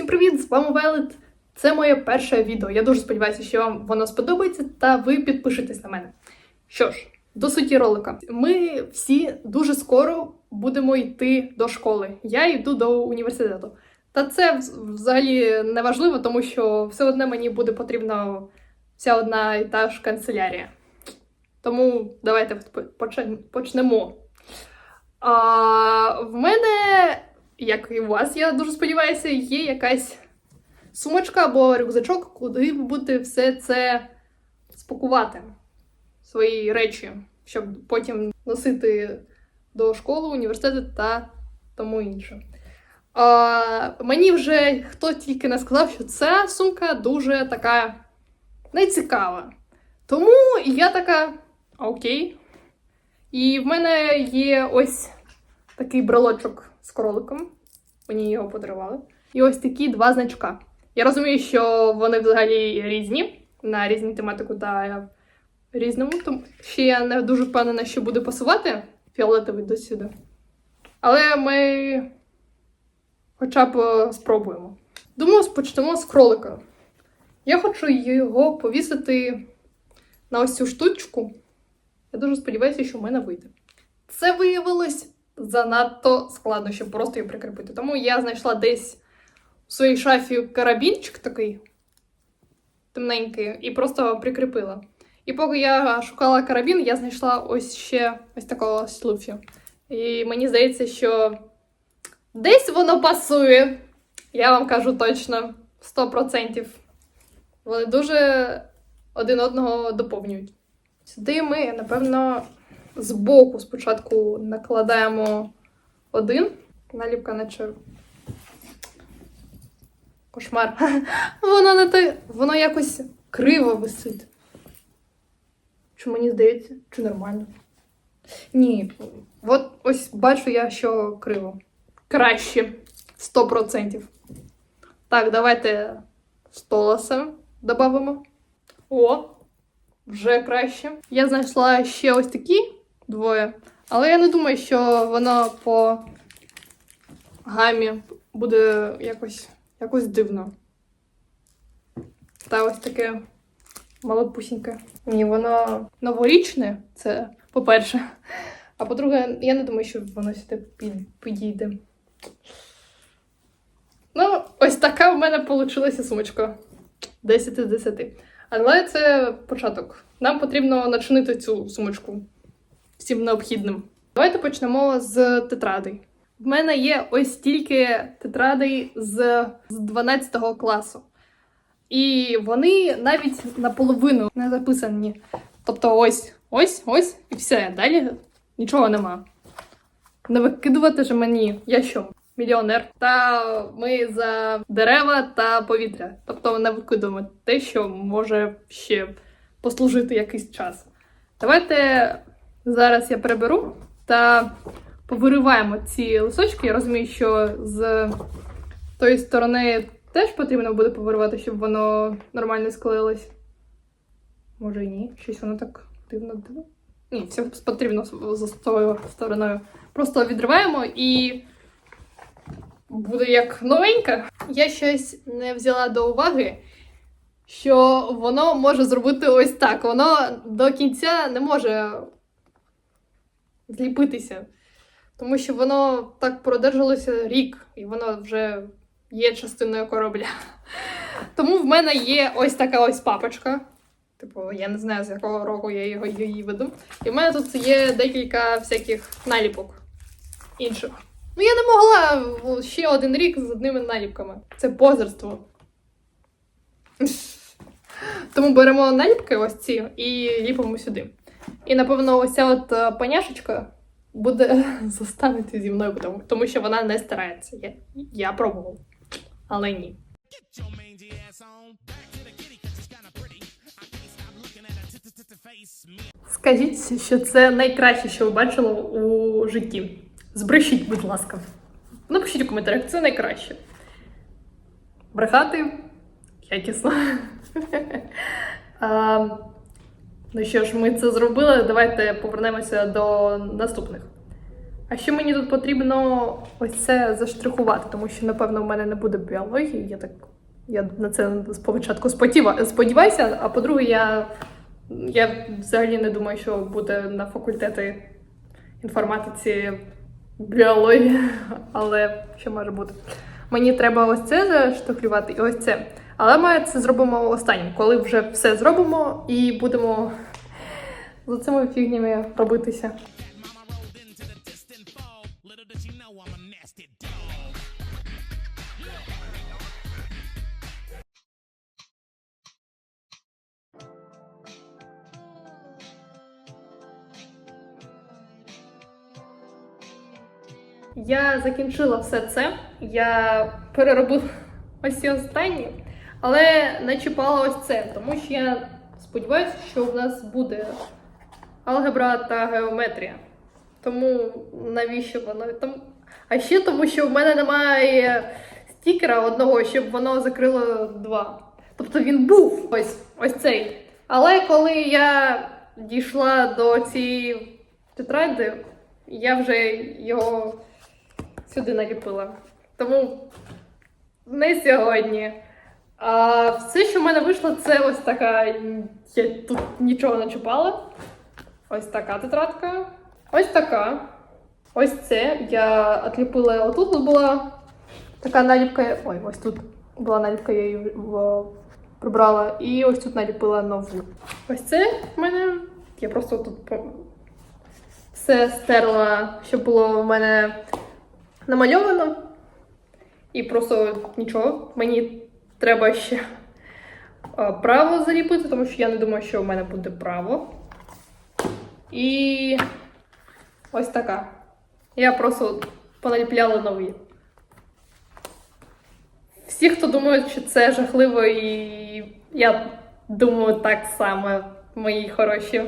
Всім привіт! З вами Велет. Це моє перше відео. Я дуже сподіваюся, що вам воно сподобається, та ви підпишетесь на мене. Що ж, до суті ролика. Ми всі дуже скоро будемо йти до школи. Я йду до університету. Та це взагалі не важливо, тому що все одне мені буде потрібна вся одна і та ж канцелярія. Тому давайте почнемо-. А, в мене, як і у вас, я дуже сподіваюся, є якась сумочка або рюкзачок, куди ви будете все це спакувати, свої речі, щоб потім носити до школи, університету та тому інше. А, мені вже хто тільки не сказав, що ця сумка дуже така нецікава. Тому я така, окей. І в мене є ось такий брелочок з кроликом. Мені його подарували. І ось такі два значка. Я розумію, що вони взагалі різні на різну тематику та різному. Тому ще я не дуже впевнена, що буде пасувати фіолетовий до сюди. Але ми хоча б спробуємо. Думаю, почнемо з кролика. Я хочу його повісити на ось цю штучку. Я дуже сподіваюся, що в мене вийде. Це виявилось занадто складно, щоб просто її прикріпити. Тому я знайшла десь у своїй шафі карабінчик такий темненький, і просто прикріпила. І поки я шукала карабін, я знайшла ось ще ось такого слуфі. І мені здається, що десь воно пасує. Я вам кажу точно, 100%. Вони дуже один одного доповнюють. Сюди ми, напевно, збоку спочатку накладаємо один. Наліпка наче. Кошмар. Воно не те. Воно якось криво висить. Чи мені здається, чи нормально? Ні. От ось бачу я, що криво. Краще. 100%. Так, давайте столоса додамо. О, вже краще. Я знайшла ще ось такі двоє, але я не думаю, що воно по гамі буде якось, якось дивно. Та ось таке малопусіньке. Ні, воно новорічне, це по-перше. А по-друге, я не думаю, що воно сюди підійде. Ну, ось така в мене вийшла сумочка. 10 з 10. Але це початок. Нам потрібно начинити цю сумочку всім необхідним. Давайте почнемо з тетрадей. В мене є ось стільки тетрадей з, з 12 класу. І вони навіть наполовину не записані. Тобто ось, ось, ось, і все. Далі нічого нема. Не викидувати ж мені. Я що? Мільйонер. Та ми за дерева та повітря. Тобто не викидуємо те, що може ще послужити якийсь час. Давайте зараз я приберу та повириваємо ці лисочки. Я розумію, що з тої сторони теж потрібно буде повиривати, щоб воно нормально склеїлось. Може і ні. Щось воно так дивно дивно. Ні, все потрібно з з тою стороною. Просто відриваємо і буде як новенька. Я щось не взяла до уваги, що воно може зробити ось так. Воно до кінця не може зліпитися. Тому що воно так продержалося рік, і воно вже є частиною корабля. Тому в мене є ось така ось папочка. Типу, я не знаю, з якого року я його її веду. І в мене тут є декілька всяких наліпок інших. Ну, я не могла ще один рік з одними наліпками. Це позерство. Тому беремо наліпки ось ці і ліпимо сюди. І, напевно, ось ця от е, паняшечка буде зостанеться зі мною, тому, тому що вона не старається. Я, я пробував. Але ні. Скажіть, що це найкраще, що ви бачили у житті. Збрешіть, будь ласка. Напишіть у коментарях, це найкраще. Брехати якісно. ну що ж, ми це зробили. Давайте повернемося до наступних. А ще мені тут потрібно ось це заштрихувати, тому що, напевно, в мене не буде біології. Я так я на це спочатку сподіваюся, а по-друге, я, я взагалі не думаю, що буде на факультеті інформатиці біологія, але що може бути. Мені треба ось це заштухлювати і ось це. Але ми це зробимо останнім, коли вже все зробимо і будемо за цими фігнями робитися. Я закінчила все це. Я переробила ось ці останні, але не чіпала ось це, тому що я сподіваюся, що в нас буде алгебра та геометрія. Тому навіщо воно там? А ще тому, що в мене немає стікера одного, щоб воно закрило два. Тобто він був ось ось цей. Але коли я дійшла до цієї тетради, я вже його сюди наліпила. Тому не сьогодні. А все, що в мене вийшло, це ось така. Я тут нічого не чіпала. Ось така тетрадка. Ось така. Ось це. Я отліпила отут тут була така наліпка. Ой, ось тут була наліпка, я її прибрала. І ось тут наліпила нову. Ось це в мене. Я просто тут все стерла, що було в мене намальовано. І просто нічого. Мені треба ще право заліпити, тому що я не думаю, що в мене буде право. І ось така. Я просто поналіпляла нові. Всі, хто думають, що це жахливо, і я думаю так само, мої хороші.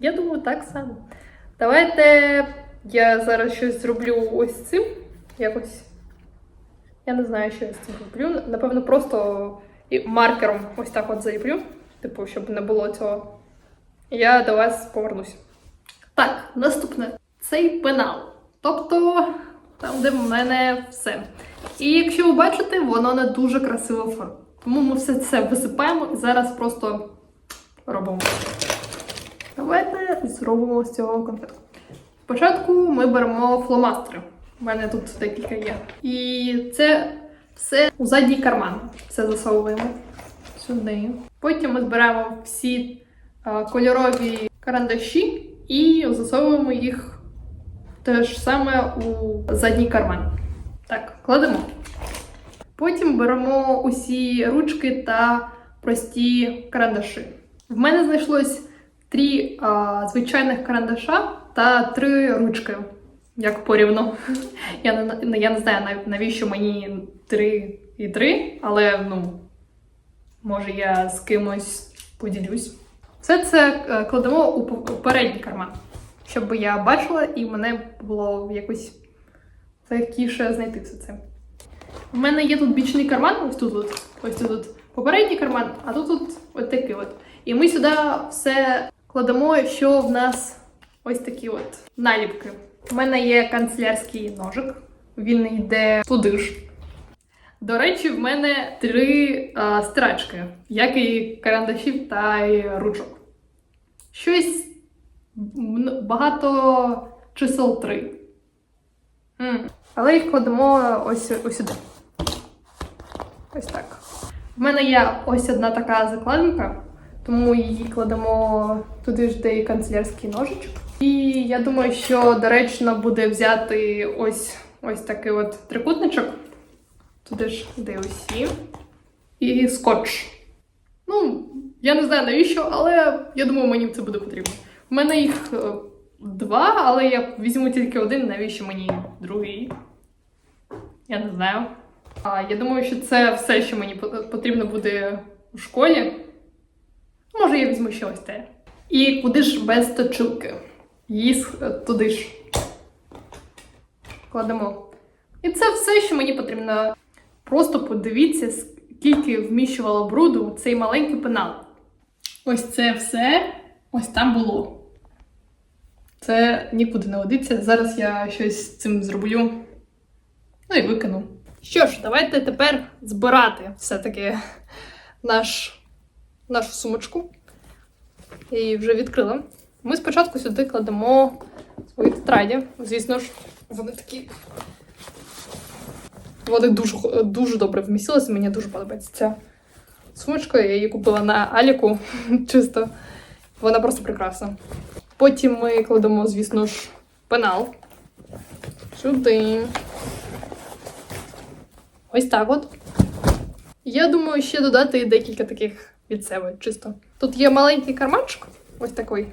Я думаю так само. Давайте я зараз щось зроблю ось цим. Якось. Я не знаю, що я з цим зроблю. Напевно, просто маркером ось так от заліплю. Типу, щоб не було цього. Я до вас повернусь. Так, наступне. Цей пенал. Тобто, там, де в мене все. І якщо ви бачите, воно не дуже красиво оформлено. Тому ми все це висипаємо і зараз просто робимо. Давайте зробимо з цього конфетку. Спочатку ми беремо фломастери. У мене тут декілька є. І це все у задній карман. Все засовуємо сюди. Потім ми збираємо всі кольорові карандаші і засовуємо їх те ж саме у задній карман. Так, кладемо. Потім беремо усі ручки та прості карандаші. В мене знайшлось три а, звичайних карандаша та три ручки. Як порівну. Я не, я не знаю нав- навіщо мені три і три, але ну, може я з кимось поділюсь. Все це е, кладемо у передній карман, щоб я бачила і мене було якось легкіше знайти все це. У мене є тут бічний карман, ось тут, от, ось тут, от попередній карман, а тут от, от такий от. І ми сюди все кладемо, що в нас ось такі от наліпки. У мене є канцелярський ножик, він йде туди ж. До речі, в мене три а, стирачки, як і карандашів та й ручок. Щось багато чисел три. М. Але їх кладемо ось, ось сюди. Ось так. В мене є ось одна така закладинка, тому її кладемо туди ж, де і канцелярський ножичок. І я думаю, що доречно буде взяти ось, ось такий от трикутничок. Туди ж, де усі. І скотч. Ну, я не знаю навіщо, але я думаю, мені це буде потрібно. У мене їх е, два, але я візьму тільки один, навіщо мені другий? Я не знаю. А, я думаю, що це все, що мені потрібно буде у школі. Може, я візьму ще ось те. І куди ж без точилки? Її туди ж. Кладемо. І це все, що мені потрібно. Просто подивіться, скільки вміщувало бруду цей маленький пенал. Ось це все ось там було. Це нікуди не годиться. Зараз я щось з цим зроблю. Ну і викину. Що ж, давайте тепер збирати все-таки наш, нашу сумочку. Я її вже відкрила. Ми спочатку сюди кладемо свої тетраді. Звісно ж, вони такі. Вони дуже, дуже добре вмістилися, мені дуже подобається ця сумочка. Я її купила на Аліку чисто. Вона просто прекрасна. Потім ми кладемо, звісно ж, пенал. Сюди. Ось так от. Я думаю, ще додати декілька таких від себе, чисто. Тут є маленький карманчик, ось такий.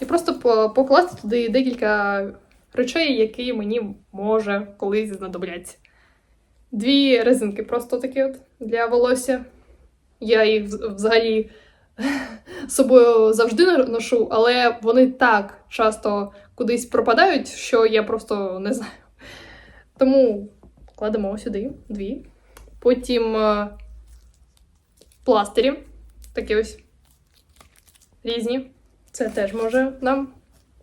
І просто покласти туди декілька речей, які мені може колись знадобляться. Дві резинки просто такі от для волосся. Я їх взагалі собою завжди ношу, але вони так часто кудись пропадають, що я просто не знаю. Тому кладемо сюди дві. Потім е, пластирі, такі ось різні. Це теж може нам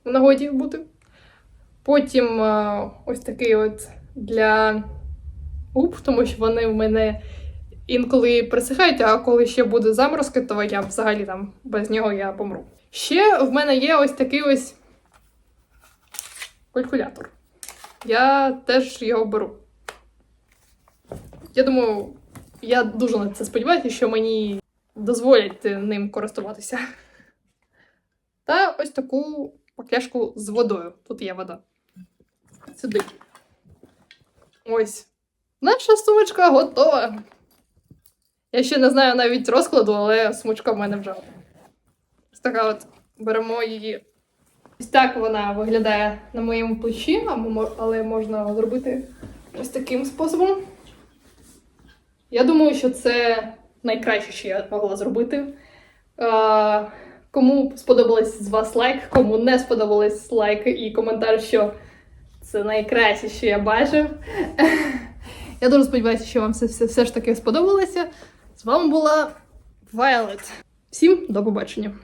в нагоді бути. Потім е, ось такий от для губ, тому що вони в мене інколи присихають, а коли ще буде заморозки, то я взагалі там без нього я помру. Ще в мене є ось такий ось калькулятор. Я теж його беру. Я думаю, я дуже на це сподіваюся, що мені дозволять ним користуватися. Та ось таку пакляшку з водою. Тут є вода. Сюди. Ось. Наша сумочка готова. Я ще не знаю навіть розкладу, але сумочка в мене вже. Ось така от беремо її. Ось так вона виглядає на моєму плечі, але можна зробити ось таким способом. Я думаю, що це найкраще, що я могла зробити. Кому сподобалось з вас лайк, кому не сподобалось лайк і коментар, що це найкраще, що я бачив. Я дуже сподіваюся, що вам це все, все ж таки сподобалося. З вами була Violet. Всім до побачення!